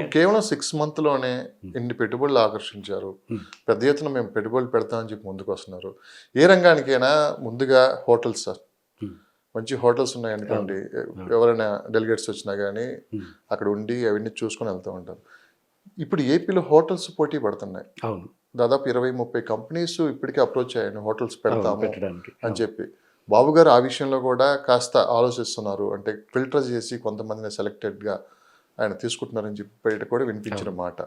కేవలం సిక్స్ మంత్లోనే ఇన్ని పెట్టుబడులు ఆకర్షించారు? Hmm. పెద్ద ఎత్తున మేము పెట్టుబడులు పెడతామని చెప్పి ముందుకు వస్తున్నారు ఏ రంగానికైనా ముందుగా హోటల్స్ సార్. Hmm. మంచి హోటల్స్ ఉన్నాయనుకోండి ఎవరైనా డెలిగేట్స్ వచ్చినా కానీ Hmm. అక్కడ ఉండి అవన్నీ చూసుకొని వెళ్తూ ఉంటారు. ఇప్పుడు ఏపీలో హోటల్స్ పోటీ పడుతున్నాయి. అవును. దాదాపు ఇరవై ముప్పై కంపెనీస్ ఇప్పటికే అప్రోచ్ అయ్యాను హోటల్స్ పెడతాము అని చెప్పి. బాబు గారు ఆ విషయంలో కూడా కాస్త ఆలోచిస్తున్నారు. అంటే ఫిల్టర్ చేసి కొంతమందిని సెలెక్టెడ్గా ఆయన తీసుకుంటున్నారని చెప్పి బయట కూడా వినిపించిన మాట.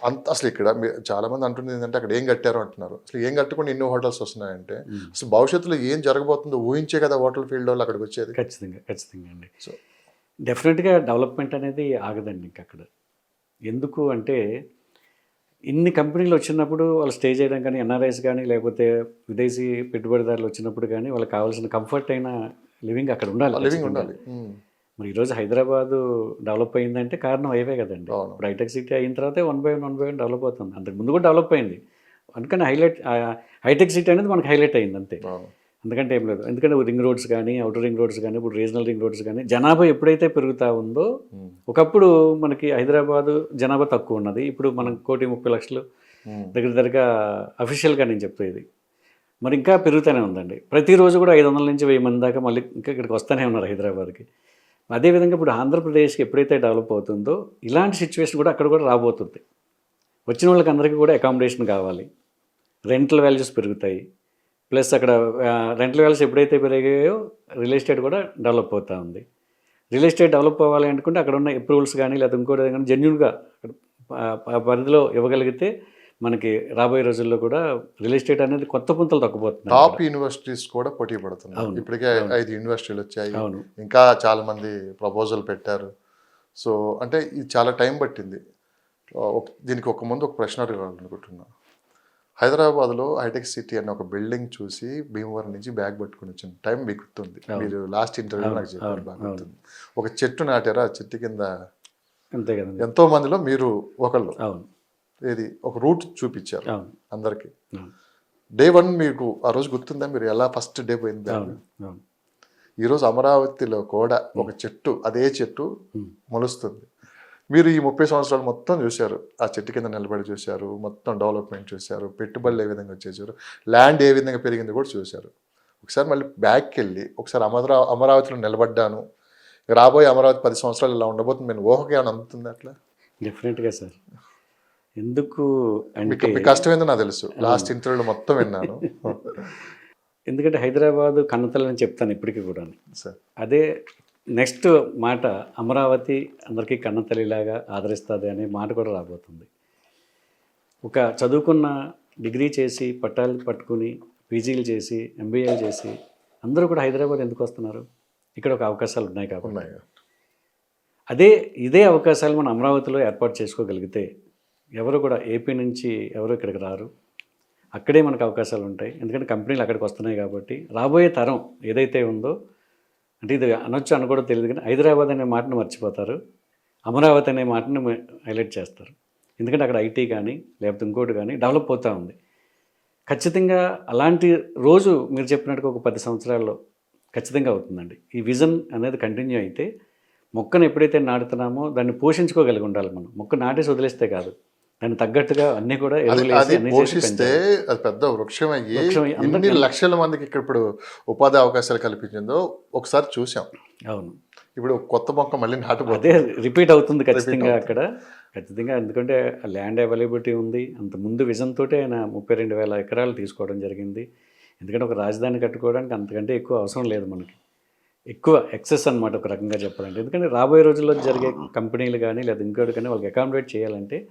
అంత అసలు ఇక్కడ చాలా మంది అంటుంది ఏంటంటే అక్కడ ఏం కట్టారు అంటున్నారు. అసలు ఏం కట్టకుండా ఎన్నో హోటల్స్ వస్తున్నాయంటే. అసలు భవిష్యత్తులో ఏం జరగబోతుందో ఊహించే కదా హోటల్ ఫీల్డ్ వాళ్ళు అక్కడికి వచ్చేది. ఖచ్చితంగా ఖచ్చితంగా అండి. సో డెఫినెట్గా డెవలప్మెంట్ అనేది ఆగదండి ఇంక అక్కడ. ఎందుకు అంటే ఇన్ని కంపెనీలు వచ్చినప్పుడు వాళ్ళు స్టే చేయడం కానీ ఎన్ఆర్ఐస్ కానీ లేకపోతే విదేశీ పెట్టుబడిదారులు వచ్చినప్పుడు కానీ వాళ్ళకి కావాల్సిన కంఫర్ట్ అయిన లివింగ్ అక్కడ ఉండాలి లివింగ్. ఉండాలి. మరి ఈరోజు హైదరాబాద్ డెవలప్ అయిందంటే కారణం అవే కదండి. ఇప్పుడు హైటెక్ సిటీ అయిన తర్వాత one by one one by one develop అవుతుంది. అంతకు ముందు కూడా డెవలప్ అయింది. అందుకని హైలైట్ హైటెక్ సిటీ అనేది మనకి హైలైట్ అయింది అంతే. అవును. ఎందుకంటే ఏం లేదు. ఎందుకంటే రింగ్ రోడ్స్ కానీ అవుటర్ రింగ్ రోడ్స్ కానీ ఇప్పుడు రీజనల్ రింగ్ రోడ్స్ కానీ జనాభా ఎప్పుడైతే పెరుగుతూ ఉందో. ఒకప్పుడు మనకి హైదరాబాద్ జనాభా తక్కువ ఉన్నది. ఇప్పుడు మనం కోటి ముప్పై లక్షలు. దగ్గర దగ్గరగా అఫీషియల్గా నేను చెప్పేది. మరి ఇంకా పెరుగుతూనే ఉందండి. ప్రతిరోజు కూడా ఐదు వందల నుంచి వెయ్యి మంది దాకా మళ్ళీ ఇంకా ఇక్కడికి వస్తూనే ఉన్నారు హైదరాబాద్కి. అదేవిధంగా ఇప్పుడు ఆంధ్రప్రదేశ్కి ఎప్పుడైతే డెవలప్ అవుతుందో ఇలాంటి సిచ్యువేషన్ కూడా అక్కడ కూడా రాబోతుంది. వచ్చిన వాళ్ళకి అందరికీ కూడా అకామిడేషన్ కావాలి. రెంటల్ వాల్యూస్ పెరుగుతాయి. ప్లస్ అక్కడ రెంటల్ వాల్యూస్ ఎప్పుడైతే పెరిగాయో రియల్ ఎస్టేట్ కూడా డెవలప్ అవుతూ ఉంది. రియల్ ఎస్టేట్ డెవలప్ అవ్వాలి అనుకుంటే అక్కడ ఉన్న అప్రూవల్స్ కానీ లేదా ఇంకోటి కానీ జెన్యున్గా అక్కడ పరిధిలో ఇవ్వగలిగితే మనకి రాబోయే రోజుల్లో కూడా రియల్ ఎస్టేట్ అనేది కొత్త పుంతలు తగ్గబోతుంది టాప్ యూనివర్సిటీస్ కూడా పోటీ పడుతున్నాయి. ఇప్పటికే ఐదు యూనివర్సిటీలు వచ్చాయి. ఇంకా చాలా మంది ప్రపోజల్ పెట్టారు. సో అంటే ఇది చాలా టైం పట్టింది. దీనికి ఒక ముందు ఒక ప్రశ్న అడగాలనుకుంటున్నా. హైదరాబాద్లో హైటెక్ సిటీ అనే ఒక బిల్డింగ్ చూసి భీమవరం నుంచి బ్యాగ్ పట్టుకుని వచ్చిన టైం మీకు గుర్తుంది. మీరు లాస్ట్ ఇంటర్వ్యూ నాకు చెప్పారు బాగా గుర్తుంది. ఒక చెట్టు నాటారా? ఆ చెట్టు కింద ఎంతో మందిలో మీరు ఒకళ్ళు. అవును. ఏది ఒక రూట్ చూపించారు అందరికి. డే వన్ మీకు ఆ రోజు గుర్తుందా? మీరు ఎలా ఫస్ట్ డే పోయింది ఈరోజు అమరావతిలో కూడా ఒక చెట్టు అదే చెట్టు. మొలుస్తుంది. మీరు ఈ ముప్పై సంవత్సరాలు మొత్తం చూశారు. ఆ చెట్టు కింద నిలబడి చూశారు మొత్తం డెవలప్మెంట్ చూశారు పెట్టుబడులు ఏ విధంగా వచ్చేసారు ల్యాండ్ ఏ విధంగా పెరిగింది కూడా చూశారు. ఒకసారి మళ్ళీ బ్యాక్కి వెళ్ళి ఒకసారి అమరా అమరావతిలో నిలబడ్డాను. రాబోయే అమరావతి పది సంవత్సరాలు ఇలా ఉండబోతుంది. నేను ఊహకి ఏమైనా అందుతుంది అట్లా? డెఫినెట్గా సార్. ఎందుకు అంటే కష్టమైందో నాకు తెలుసు. లాస్ట్ ఇంటర్వ్యూలో మొత్తం విన్నాను. ఎందుకంటే హైదరాబాద్ కన్నతలని చెప్తాను ఇప్పటికీ కూడా సార్. అదే నెక్స్ట్ మాట అమరావతి అందరికీ కన్నతల్లిలాగా ఆదరిస్తుంది అనే మాట కూడా రాబోతుంది. ఒక చదువుకున్న డిగ్రీ చేసి పట్టాలు పట్టుకుని పీజీలు చేసి ఎంబీఏలు చేసి అందరూ కూడా హైదరాబాద్ ఎందుకు వస్తున్నారు? ఇక్కడ ఒక అవకాశాలు ఉన్నాయి కాబట్టి. అదే ఇదే అవకాశాలు మనం అమరావతిలో ఏర్పాటు చేసుకోగలిగితే ఎవరు కూడా ఏపీ నుంచి ఎవరు ఇక్కడికి రారు. అక్కడే మనకు అవకాశాలు ఉంటాయి. ఎందుకంటే కంపెనీలు అక్కడికి వస్తున్నాయి కాబట్టి రాబోయే తరం ఏదైతే ఉందో అంటే ఇది అనొచ్చు కూడా తెలియదు కానీ హైదరాబాద్ అనే మాటను మర్చిపోతారు. అమరావతి అనే మాటను హైలైట్ చేస్తారు. ఎందుకంటే అక్కడ ఐటీ కానీ లేకపోతే ఇంకోటి కానీ డెవలప్ అవుతూ ఉంది. ఖచ్చితంగా అలాంటి రోజు మీరు చెప్పినట్టుగా ఒక పది సంవత్సరాల్లో ఖచ్చితంగా అవుతుందండి. ఈ విజన్ అనేది కంటిన్యూ అయితే మొక్కను ఎప్పుడైతే నాటుతున్నామో దాన్ని పోషించుకోగలిగి ఉండాలి మనం. మొక్క నాటేసి వదిలేస్తే కాదు. దాన్ని తగ్గట్టుగా అన్నీ కూడా అది పోషిస్తే. అది పెద్ద వృక్షం అయ్యి ఎన్ని లక్షల మందికి ఇక్కడ ఇప్పుడు ఉపాధి అవకాశాలు కల్పించిందో ఒకసారి చూసాం అవును. ఇప్పుడు కొత్త మొక్క మళ్ళీ అదే రిపీట్ అవుతుంది ఖచ్చితంగా. అక్కడ. ఖచ్చితంగా ఎందుకంటే ల్యాండ్ అవైలబిలిటీ ఉంది. అంత ముందు విజన్ తోటే ఆయన ముప్పై రెండు వేల ఎకరాలు తీసుకోవడం జరిగింది. ఎందుకంటే ఒక రాజధాని కట్టుకోవడానికి అంతకంటే ఎక్కువ అవసరం లేదు మనకి. ఎక్కువ ఎక్సెస్ అన్నమాట ఒక రకంగా చెప్పాలంటే. ఎందుకంటే రాబోయే రోజుల్లో జరిగే కంపెనీలు కానీ లేదా ఇంకోటి కానీ వాళ్ళకి అకామిడేట్ చేయాలంటే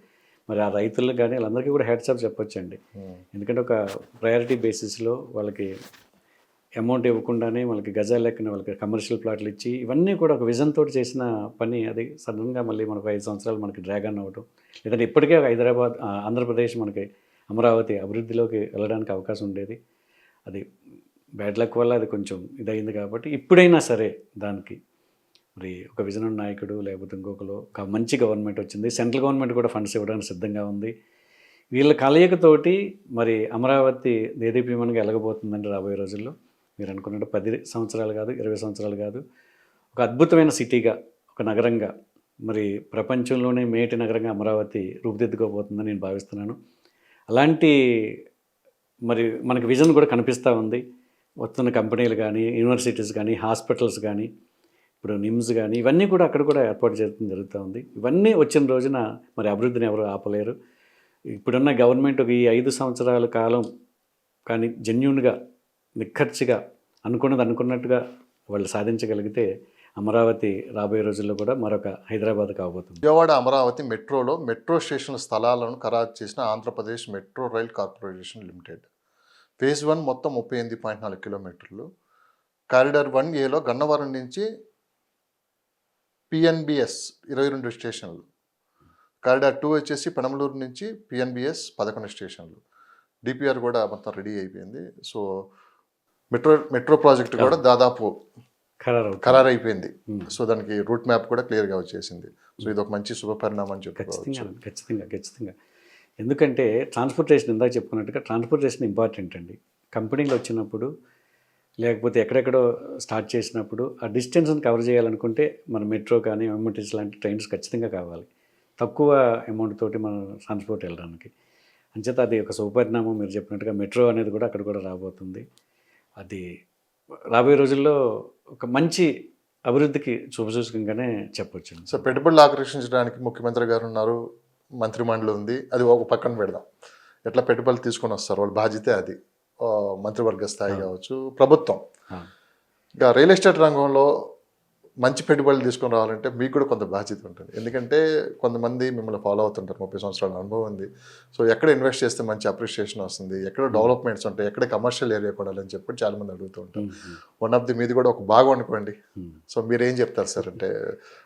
మరి ఆ రైతులకు కానీ వాళ్ళందరికీ కూడా హెడ్సప్ చెప్పొచ్చండి. ఎందుకంటే ఒక ప్రయారిటీ బేసిస్లో వాళ్ళకి అమౌంట్ ఇవ్వకుండానే వాళ్ళకి గజాల లెక్కన వాళ్ళకి కమర్షియల్ ప్లాట్లు ఇచ్చి ఇవన్నీ కూడా ఒక విజన్ తోటి చేసిన పని అది సడన్గా మళ్ళీ మనకు ఐదు సంవత్సరాలు మనకి డ్రాగన్ అవ్వటం. లేదంటే ఇప్పటికే హైదరాబాద్ ఆంధ్రప్రదేశ్ మనకి అమరావతి అభివృద్ధిలోకి వెళ్ళడానికి అవకాశం ఉండేది. అది బ్యాడ్ లక్ వల్ల అది కొంచెం ఇదయింది కాబట్టి ఇప్పుడైనా సరే దానికి మరి ఒక విజనం నాయకుడు లేకపోతే ఇంకొకరు ఒక మంచి గవర్నమెంట్ వచ్చింది. సెంట్రల్ గవర్నమెంట్ కూడా ఫండ్స్ ఇవ్వడానికి సిద్ధంగా ఉంది. వీళ్ళ కలయికతోటి మరి అమరావతి దేదీప్యమనగా ఎలగబోతుందండి రాబోయే రోజుల్లో. మీరు అనుకున్నట్టు పది సంవత్సరాలు కాదు ఇరవై సంవత్సరాలు కాదు. ఒక అద్భుతమైన సిటీగా ఒక నగరంగా మరి ప్రపంచంలోనే మేటి నగరంగా అమరావతి రూపుదిద్దుకోబోతుందని నేను భావిస్తున్నాను. అలాంటి మరి మనకి విజన్ కూడా కనిపిస్తూ ఉంది. వస్తున్న కంపెనీలు కానీ యూనివర్సిటీస్ కానీ హాస్పిటల్స్ కానీ ఇప్పుడు నిమ్స్ కానీ ఇవన్నీ కూడా అక్కడ కూడా ఏర్పాటు చేయడం జరుగుతూ ఉంది. ఇవన్నీ వచ్చిన రోజున మరి అభివృద్ధిని ఎవరు ఆపలేరు. ఇప్పుడున్న గవర్నమెంట్ ఒక ఈ ఐదు సంవత్సరాల కాలం కానీ జెన్యున్గా నిక్కర్చిగా అనుకున్నది అనుకున్నట్టుగా వాళ్ళు సాధించగలిగితే అమరావతి రాబోయే రోజుల్లో కూడా మరొక హైదరాబాద్ కాబోతుంది. విజయవాడ అమరావతి మెట్రోలో మెట్రో స్టేషన్ స్థలాలను ఖరారు చేసిన Andhra Pradesh metro rail corporation limited. Phase one మొత్తం ముప్పై ఎనిమిది పాయింట్ నాలుగు కిలోమీటర్లు. కారిడార్ వన్ ఏలో గన్నవరం నుంచి పిఎన్బిఎస్ ఇరవై రెండు స్టేషన్లు. కారిడార్ టూ వచ్చేసి పెనమలూరు నుంచి పిఎన్బిఎస్ పదకొండు స్టేషన్లు. డిపిఆర్ కూడా మొత్తం రెడీ అయిపోయింది. సో మెట్రో మెట్రో ప్రాజెక్ట్ కూడా దాదాపు ఖరారు అయిపోయింది. సో దానికి రూట్ మ్యాప్ కూడా క్లియర్గా వచ్చేసింది. సో ఇది ఒక మంచి శుభపరిణామం అని చెప్పుకోవచ్చు. ఖచ్చితంగా ఖచ్చితంగా. ఎందుకంటే ట్రాన్స్పోర్టేషన్ ఇందాక చెప్పుకున్నట్టుగా ట్రాన్స్పోర్టేషన్ ఇంపార్టెంట్ అండి. కంపెనీలు వచ్చినప్పుడు లేకపోతే ఎక్కడెక్కడో స్టార్ట్ చేసినప్పుడు ఆ డిస్టెన్స్ని కవర్ చేయాలనుకుంటే మన మెట్రో కానీ ఎంఎంటీస్ లాంటి ట్రైన్స్ ఖచ్చితంగా కావాలి. తక్కువ అమౌంట్ తోటి మనం ట్రాన్స్పోర్ట్ వెళ్ళడానికి. అంచేత అది ఒక శుభపరిణామం మీరు చెప్పినట్టుగా మెట్రో అనేది కూడా అక్కడ కూడా రాబోతుంది. అది రాబోయే రోజుల్లో ఒక మంచి అభివృద్ధికి శుభసూచకంగానే చెప్పొచ్చు సో పెట్టుబడులు ఆకర్షించడానికి ముఖ్యమంత్రి గారు ఉన్నారు. మంత్రిమండలి ఉంది. అది ఒక పక్కన పెడదాం. ఎట్లా పెట్టుబడులు తీసుకొని వస్తారు? వాళ్ళ బాధ్యతే అది. మంత్రివర్గ స్థాయి కావచ్చు ప్రభుత్వం. ఇంకా రియల్ ఎస్టేట్ రంగంలో మంచి పెట్టుబడులు తీసుకొని రావాలంటే మీకు కూడా కొంత బాధ్యత ఉంటుంది. ఎందుకంటే కొంతమంది మిమ్మల్ని ఫాలో అవుతుంటారు ముప్పై సంవత్సరాల అనుభవం ఉంది. సో ఎక్కడ ఇన్వెస్ట్ చేస్తే మంచి అప్రిషియేషన్ వస్తుంది ఎక్కడ డెవలప్మెంట్స్ ఉంటాయి ఎక్కడ కమర్షియల్ ఏరియా కూడా అని చెప్పి చాలా మంది అడుగుతూ ఉంటారు. వన్ ఆఫ్ ది మీది కూడా ఒక భాగం అనుకోండి. సో మీరు ఏం చెప్తారు సార్? అంటే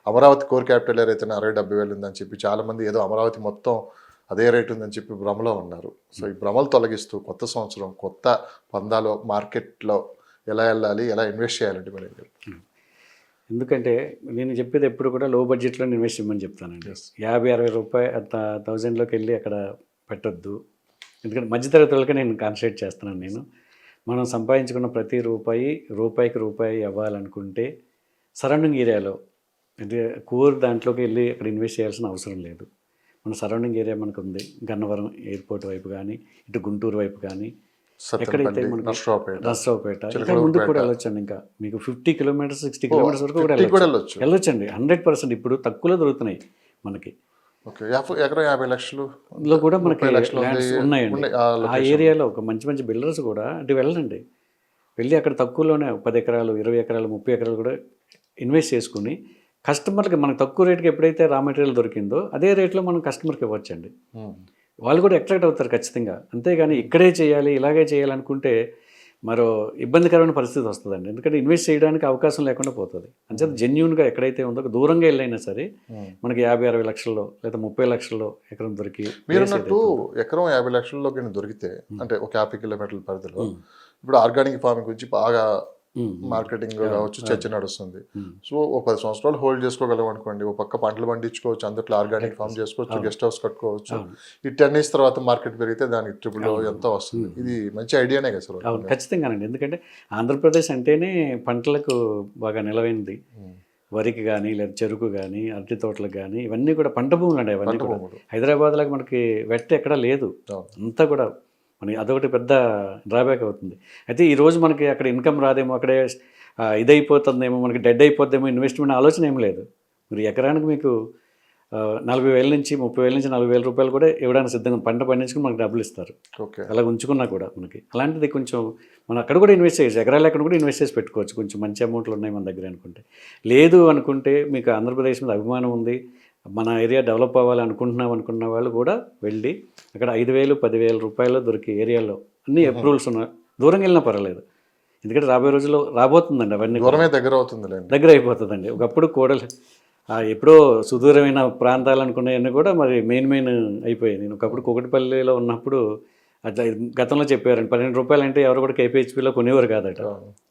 అమరావతి కోర్ క్యాపిటల్ అయితే అరవై డెబ్బై వేలు ఉందని చెప్పి చాలా మంది ఏదో అమరావతి మొత్తం అదే రేట్ ఉందని చెప్పి భ్రమలో ఉన్నారు. సో ఈ భ్రమలు తొలగిస్తూ కొత్త సంవత్సరం కొత్త పందాలో మార్కెట్లో ఎలా వెళ్ళాలి ఎలా ఇన్వెస్ట్ చేయాలంటే మీరు ఎందుకంటే నేను చెప్పేది ఎప్పుడు కూడా లో బడ్జెట్లో ఇన్వెస్ట్ చేయమని చెప్తానండి. యాభై అరవై రూపాయ థౌజండ్లోకి వెళ్ళి అక్కడ పెట్టొద్దు. ఎందుకంటే మధ్యతరగతి వాళ్ళకి నేను కాన్సన్ట్రేట్ చేస్తున్నాను నేను. మనం సంపాదించుకున్న ప్రతి రూపాయి రూపాయికి రూపాయి అవ్వాలనుకుంటే సరౌండింగ్ ఏరియాలో అంటే కోర్ దాంట్లోకి వెళ్ళి అక్కడ ఇన్వెస్ట్ చేయాల్సిన అవసరం లేదు. మన సరౌండింగ్ ఏరియా మనకు ఉంది గన్నవరం ఎయిర్పోర్ట్ వైపు కానీ ఇటు గుంటూరు వైపు కానీ ఎక్కడైతే మనకి నర్సరావుపేట నర్సరావుపేట ఇంకా చిలకలూరుపేట. ముందు కూడా వెళ్ళొచ్చండి ఇంకా. మీకు ఫిఫ్టీ కిలోమీటర్స్ సిక్స్టీ కిలోమీటర్స్ వరకు కూడా 50 కూడా వెళ్ళొచ్చు. వెళ్ళొచ్చు. వెళ్ళొచ్చండి. హండ్రెడ్ పర్సెంట్ ఇప్పుడు తక్కువలో దొరుకుతున్నాయి మనకి. ఎకరం యాభై లక్షలు. లో కూడా మనకి. ల్యాండ్స్ ఉన్నాయండి. ఉన్నాయి. ఆ. ఏరియాలో ఒక మంచి మంచి బిల్డర్స్ కూడా అటు వెళ్ళండి. వెళ్ళి అక్కడ తక్కువలోనే పది ఎకరాలు ఇరవై ఎకరాలు ముప్పై ఎకరాలు కూడా ఇన్వెస్ట్ చేసుకుని కస్టమర్కి మనకు తక్కువ రేటుకి ఎప్పుడైతే రా మెటీరియల్ దొరికిందో అదే రేట్లో మనం కస్టమర్కి ఇవ్వచ్చండి. వాళ్ళు కూడా అట్రాక్ట్ అవుతారు ఖచ్చితంగా. అంతేగాని ఇక్కడే చేయాలి ఇలాగే చేయాలనుకుంటే మరో ఇబ్బందికరమైన పరిస్థితి వస్తుందండి. ఎందుకంటే ఇన్వెస్ట్ చేయడానికి అవకాశం లేకుండా పోతుంది. అంచేత జెన్యున్గా ఎక్కడైతే ఉందో దూరంగా వెళ్ళైనా సరే. మనకి యాభై అరవై లక్షల్లో లేదా ముప్పై లక్షల్లో ఎకరం దొరికి మీరున్నట్టు ఎకరం యాభై లక్షల్లోకి దొరికితే అంటే ఒక యాభై కిలోమీటర్ల పరిధిలో ఇప్పుడు ఆర్గానిక్ ఫార్మింగ్ గురించి బాగా మార్కెటింగ్ కావచ్చు చర్చ నడుస్తుంది. సో ఒక పది సంవత్సరాలు హోల్డ్ చేసుకోగలం అనుకోండి. ఒక పక్క పంటలు పండించుకోవచ్చు అందుట్లో ఆర్గానిక్ ఫార్మ్ చేసుకోవచ్చు గెస్ట్ హౌస్ కట్టుకోవచ్చు. ఈ టెన్ ఇయర్స్ తర్వాత మార్కెట్ పెరిగితే దానికి ట్రిపుల్ ఎంతో వస్తుంది? ఇది మంచి ఐడియానే కదా సార్. ఖచ్చితంగానండి. ఎందుకంటే ఆంధ్రప్రదేశ్ అంటేనే పంటలకు బాగా నిలవైంది. వరికి కానీ లేదా చెరుకు కానీ అరటి తోటలకు కానీ ఇవన్నీ కూడా పంట భూములు అండి అవన్నీ కూడా. హైదరాబాద్లో మనకి వెట్ట ఎక్కడా లేదు. అంతా కూడా మనకి అదొకటి పెద్ద డ్రాబ్యాక్ అవుతుంది. అయితే ఈ రోజు మనకి అక్కడ ఇన్కమ్ రాదేమో అక్కడే ఇదైపోతుందేమో మనకి డెడ్ అయిపోద్దేమో ఇన్వెస్ట్మెంట్ ఆలోచన ఏం లేదు. మీరు ఎకరానికి మీకు నలభై వేల నుంచి ముప్పై వేల నుంచి నలభై వేల రూపాయలు కూడా ఇవ్వడానికి సిద్ధంగా పంట పండించుకుని మనకు డబ్బులు ఇస్తారు. ఓకే. అలా ఉంచుకున్నా కూడా మనకి. అలాంటిది కొంచెం మనం అక్కడ కూడా ఇన్వెస్ట్ చేయొచ్చు ఎకరాలు అక్కడ కూడా ఇన్వెస్ట్ చేసి పెట్టుకోవచ్చు. కొంచెం మంచి అమౌంట్లు ఉన్నాయి మన దగ్గర అనుకుంటే. లేదు అనుకుంటే మీకు ఆంధ్రప్రదేశ్ మీద అభిమానం ఉంది. మన ఏరియా డెవలప్ అవ్వాలి అనుకుంటున్నాం అనుకున్న వాళ్ళు కూడా వెళ్ళి అక్కడ ఐదు వేలు పదివేల రూపాయలు దొరికే ఏరియాలో అన్ని అప్రూవల్స్ ఉన్న దూరంగా వెళ్ళినా పర్వాలేదు. ఎందుకంటే రాబోయే రోజుల్లో రాబోతుందండి అవన్నీ. దూరమే దగ్గర అవుతుందిలేండి. దగ్గర అయిపోతుందండి. ఒకప్పుడు కోడలు ఎప్పుడో సుదూరమైన ప్రాంతాలు అనుకునేవన్నీ కూడా మరి మెయిన్ మెయిన్ అయిపోయాయి. నేను ఒకప్పుడు కుకటిపల్లిలో ఉన్నప్పుడు అట్లా గతంలో చెప్పారండి పన్నెండు రూపాయలు అంటే ఎవరు కూడా కేపీహెచ్పీలో కొనేవారు కాదట.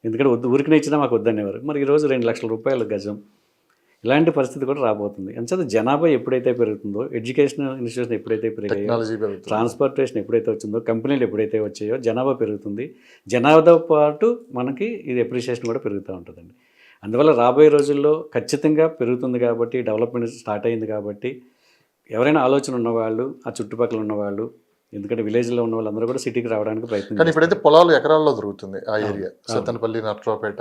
ఎందుకంటే వద్దు ఊరికి ఇచ్చినా మాకు వద్దనేవారు. మరి ఈరోజు రెండు లక్షల రూపాయలు గజం. ఇలాంటి పరిస్థితి కూడా రాబోతుంది. అంచేత జనాభా ఎప్పుడైతే పెరుగుతుందో ఎడ్యుకేషన్ ఇన్స్టిట్యూషన్ ఎప్పుడైతే పెరిగాయో ట్రాన్స్పోర్టేషన్ ఎప్పుడైతే వచ్చిందో కంపెనీలు ఎప్పుడైతే వచ్చాయో జనాభా పెరుగుతుంది. జనాభాతో పాటు మనకి ఇది అప్రిషియేషన్ కూడా పెరుగుతూ ఉంటుందండి. అందువల్ల రాబోయే రోజుల్లో ఖచ్చితంగా పెరుగుతుంది కాబట్టి డెవలప్మెంట్ స్టార్ట్ అయింది కాబట్టి ఎవరైనా ఆలోచన ఉన్నవాళ్ళు ఆ చుట్టుపక్కల ఉన్నవాళ్ళు ఎందుకంటే విలేజ్లో ఉన్న వాళ్ళందరూ కూడా సిటీకి రావడానికి ప్రయత్నం కానీ ఇప్పుడైతే పొలాలు ఎకరాల్లో దొరుకుతుంది ఆ ఏరియా. సత్తనపల్లి నట్రోపేట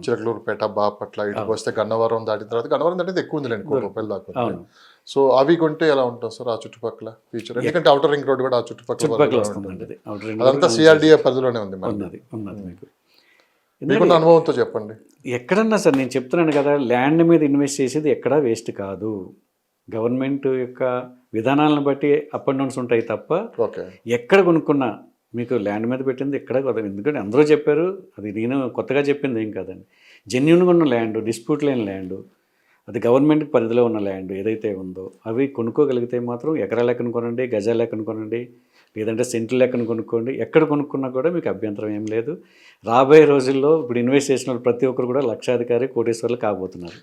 చిలకలూరుపేట బాపట్ల ఇటుకు వస్తే గన్నవరం దాటిన తర్వాత గన్నవరం దాటితే ఎక్కువ ఉందిలేండి కోటి రూపాయలు దాకా సో అవి కొంటే ఎలా ఉంటుంది సార్ ఆ చుట్టుపక్కల ఫ్యూచర్ ఎందుకంటే అవుటర్ రింగ్ రోడ్ కూడా ఆ చుట్టుపక్కల అదంతా సిఆర్డిఏ పరిధిలోనే ఉంది మరి. ఉన్నది ఉన్నది మీకు. మీకున్న అనుభవంతో చెప్పండి. ఎక్కడన్నా సార్ నేను చెప్తున్నాను కదా ల్యాండ్ మీద ఇన్వెస్ట్ చేసేది ఎక్కడా వేస్ట్ కాదు. గవర్నమెంట్ యొక్క విధానాలను బట్టి అప్ అండ్ డౌన్స్ ఉంటాయి తప్ప ఓకే. ఎక్కడ కొనుక్కున్నా మీకు ల్యాండ్ మీద పెట్టింది ఎక్కడ ఎందుకంటే అందరూ చెప్పారు అది నేను కొత్తగా చెప్పింది ఏం కాదండి. జెన్యున్గా ఉన్న ల్యాండ్ డిస్ప్యూట్ లేని ల్యాండ్ అది గవర్నమెంట్ పరిధిలో ఉన్న ల్యాండ్ ఏదైతే ఉందో అవి కొనుక్కోగలిగితే మాత్రం ఎకరా లెక్కన కొనండి గజాల లెక్కన కొనండి లేదంటే సెంట్లు లెక్కన కొనుక్కోండి. ఎక్కడ కొనుక్కున్నా కూడా మీకు అభ్యంతరం ఏం లేదు. రాబోయే రోజుల్లో ఇప్పుడు ఇన్వెస్ట్ చేసిన వాళ్ళు ప్రతి ఒక్కరు కూడా లక్షాధికారి కోటేశ్వర్లు కాబోతున్నారు.